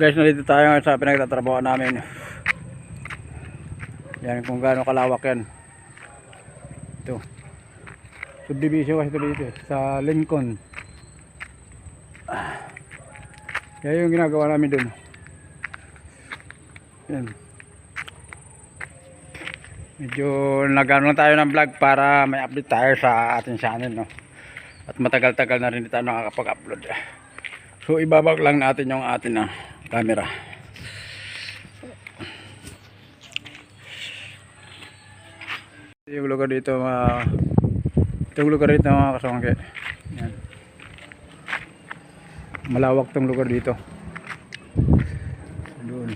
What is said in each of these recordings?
guys, nandito tayo ngayon sa pinagtatrabaho namin. Yan kung gaano kalawak yan. Ito. Subdivision kasi ito dito eh, sa Lincoln. Ah. Yan yung ginagawa namin dun. Yan. Medyo nagano tayo ng vlog para may update tayo sa ating channel no. At matagal-tagal na rin tayo nakakapag-upload. So ibabag lang natin yung atin na camera. Yung lugar dito mga itong lugar dito mga kasangke. Yan. Malawak tong lugar dito. Doon.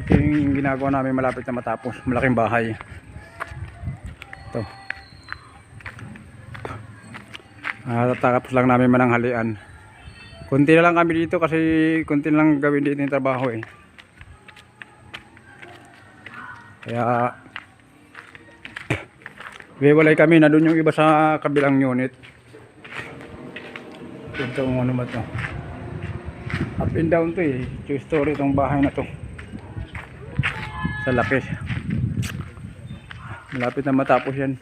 Ito yung ginagawa namin malapit na matapos. Malaking bahay. Ito. Ah, tatapos lang namin mananghalian. Kunti na lang kami dito kasi kunti na lang gawin dito yung trabaho eh. Kaya Iwalay kami na doon yung iba sa kabilang unit. Ito ang ano ba to? Up and down to eh. Two story itong bahay na to. Sa laki. Malapit na matapos yan.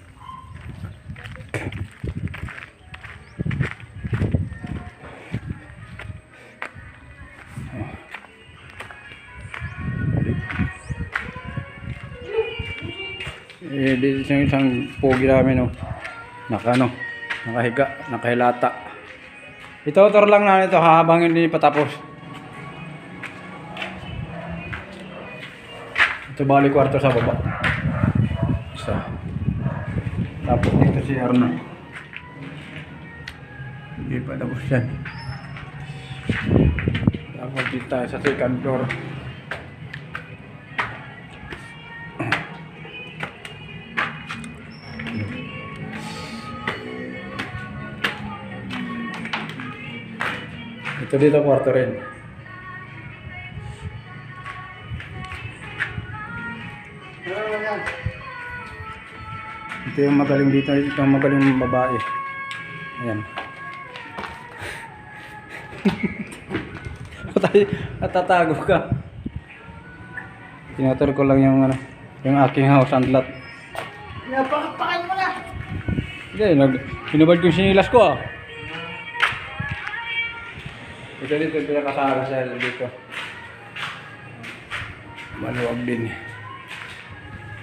Dito sa isang pogi namin, no. Naka, ano, nakahiga, nakahilata. Ito, lang na ito habang hindi patapos. Ito bali kwarto sa baba. Isa. Tapos dito si Arno. Hindi pa tapos yan. Tapos dito sa second floor. Ito dito kwarto rin. Ito yung magaling dito, ito yung magaling babae. Ayan. Natatago ka. Tinatur ko lang yung ano, yung aking house and lot. Napakapakan mo na! Hindi, pinubad ko yung sinilas ko ah. Ito dito, yung pinakasara sa dito. Maluwag din.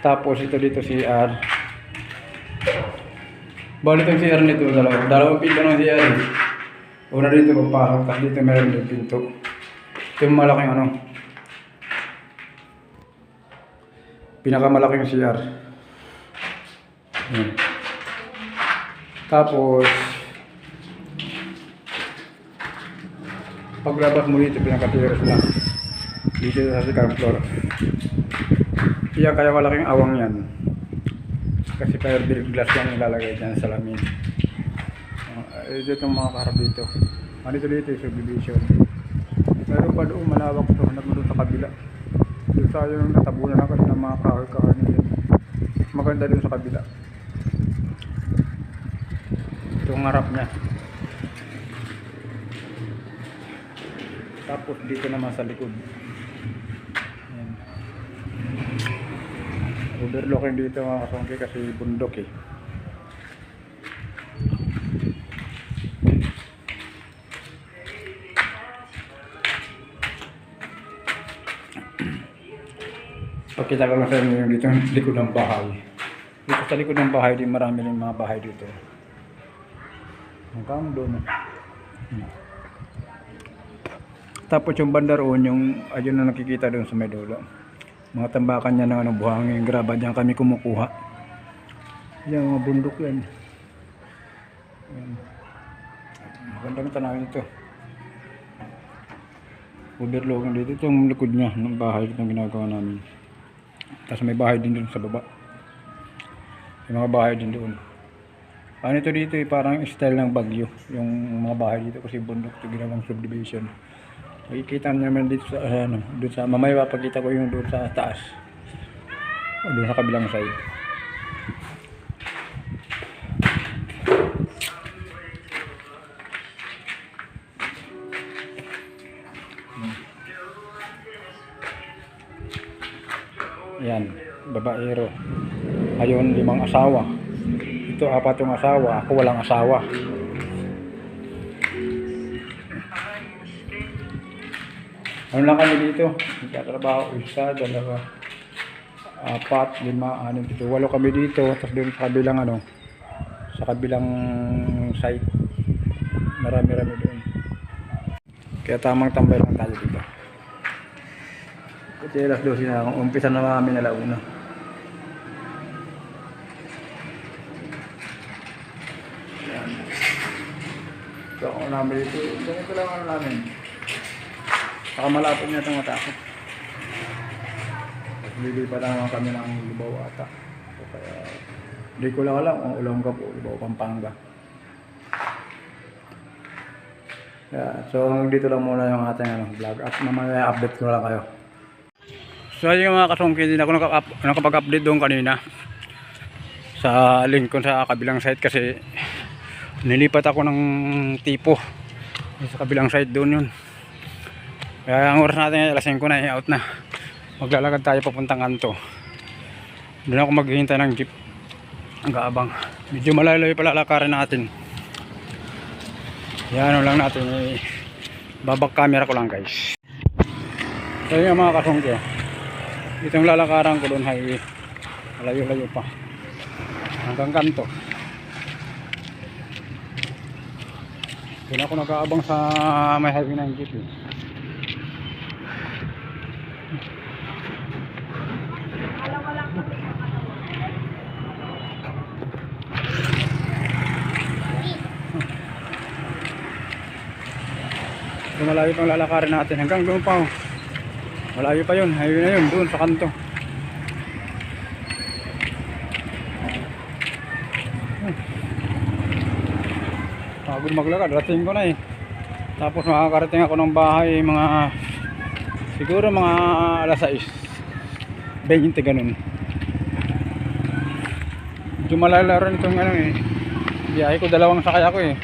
Tapos ito dito si R. Bali itong CR nito, dalawa. Dalawang pinto ng CR. eh. Una dito papasok, tapos dito meron din pinto. Ito yung malaking ano. Pinakamalaking CR. Yan. Tapos, paglabas mo dito, pinakatiros na. Dito sa second floor. Kaya kaya malaking awang yan. Kasi built glass lang ilalagay dyan sa salamin. Uh, ito itong mga kaharap dito. Ano dito yung subdivision. Meron pa doon malawak to, hanap mo doon sa kabila. Doon tayo yung natabunan na kasi ng mga kahoy-kahoy nila. Maganda doon sa kabila. Itong harap niya. Tapos dito naman sa likod. Ayan. Overlooking dito mga kasongki kasi bundok eh. Pakita ko lang sa inyo dito yung likod ng bahay. Dito sa likod ng bahay, di marami rin mga bahay dito. Hanggang doon. Hmm. Tapos yung bandaroon, yung ayun na nakikita doon sa may dulo. Mga tambakan niya ng ano, buhangin, graba diyan kami kumukuha. Yan, mga bundok yan. yan. Magandang tanawin ito. Overlooking dito. Ito yung likod niya ng bahay itong ginagawa namin. Tapos may bahay din doon sa baba. May mga bahay din doon. Ano ito dito eh, parang style ng bagyo. Yung mga bahay dito kasi bundok ito ginawang subdivision. Makikita naman dito sa eh, ano, doon sa mamaya papakita ko yung doon sa taas. O doon sa kabilang side. Yan, babaero. Ayon limang asawa. Ito apat apatong asawa, ako walang asawa. Ano lang kami dito? Nagtatrabaho, isa, dalawa, apat, lima, anim, pito, walo kami dito. Tapos doon sa kabilang ano, sa kabilang site. Marami-rami doon. Kaya tamang tambay lang tayo dito. Kasi alas 12 na, umpisa na namin alauna. Yan. So, ako namin dito, ganito lang ano namin. Saka malapit niya itong matapos. Lilipat na naman kami ng Lubao ata. So, kaya, hindi ko lang alam kung Olongga po, Lubao, Pampanga. Yeah, so dito lang muna yung ating ano, vlog at mamaya update ko na lang kayo. So ayun mga kasongkin, hindi ako nakapag-update doon kanina sa link ko sa kabilang site kasi nilipat ako ng tipo sa kabilang site doon yun. Kaya ang oras natin ay alas 5 na, eh, out na. Maglalakad tayo papuntang kanto. Doon ako maghihintay ng jeep. Ang gaabang. Medyo malayo pala lakarin natin. Yan lang natin eh, babak camera ko lang guys. So yun mga kasongkyo. Itong lalakaran ko doon highway. Malayo-layo pa. Hanggang kanto. Doon ako nag-aabang sa may highway ng jeep eh. So, malayo pang lalakarin natin hanggang doon pa. oh. Malayo pa yun. Highway na yun. Doon sa kanto. Hmm. Pagod maglakad. Rating ko na eh. Tapos makakarating ako ng bahay mga siguro mga alas 6. 20 ganun. Medyo malala rin itong ano eh. Biyahe ko dalawang sakay ako eh.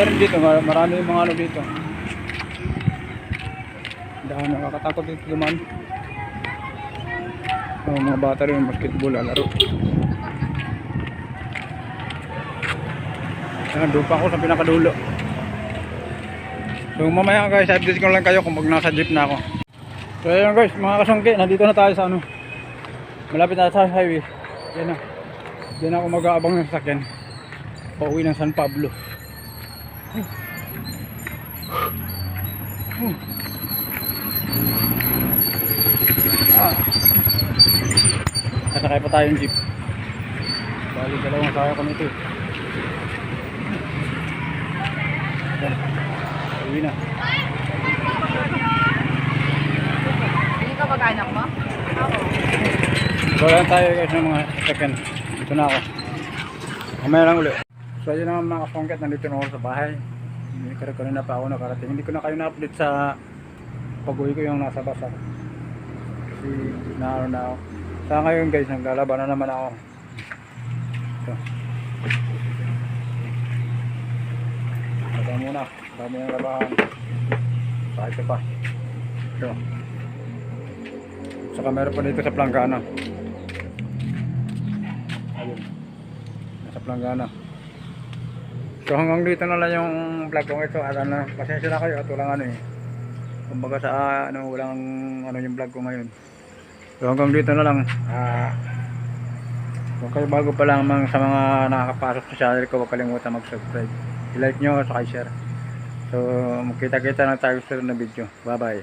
Rin dito, mar- marami yung mga ano dito. Dahil nakakatakot dito naman. Oh, mga bata rin, basketball, lalaro. Yan, doon pa ako sa pinakadulo. So mamaya guys, update ko lang kayo kung pag nasa jeep na ako. So ayun guys, mga kasangki, nandito na tayo sa ano. Malapit na sa highway. Yan na. Yan ako mag-aabang ng sasakyan. Pauwi ng San Pablo. Kasakay pa tayong jeep. Bali dalawang sakay kami ito. Yan. Uwi na. Hindi ka mag-anak mo? Wala tayo guys ng mga second. Dito na ako. Mamaya lang ulit. So yun naman mga kasongket, nandito na ako sa bahay. Hindi ka rin na pa ako nakarating. Hindi ko na kayo na-update sa pag-uwi ko yung nasa basa. Kasi naaro na ako. Sa ngayon guys, naglalaban na naman ako. Ito. Ito muna. Dami yung labahan. Saka ito pa. Ito. Saka meron pa dito sa Planggana. Ayun. Nasa Planggana. So hanggang dito na lang yung vlog ko ito. At ano, pasensya na kayo at walang ano eh. Kumbaga sa ano, walang ano yung vlog ko ngayon. So hanggang dito na lang. Ah, kung kayo bago pa lamang sa mga nakakapasok sa channel ko, huwag kalimutan mag-subscribe. I-like nyo at i-share. So magkita-kita na tayo sa na video. Bye-bye.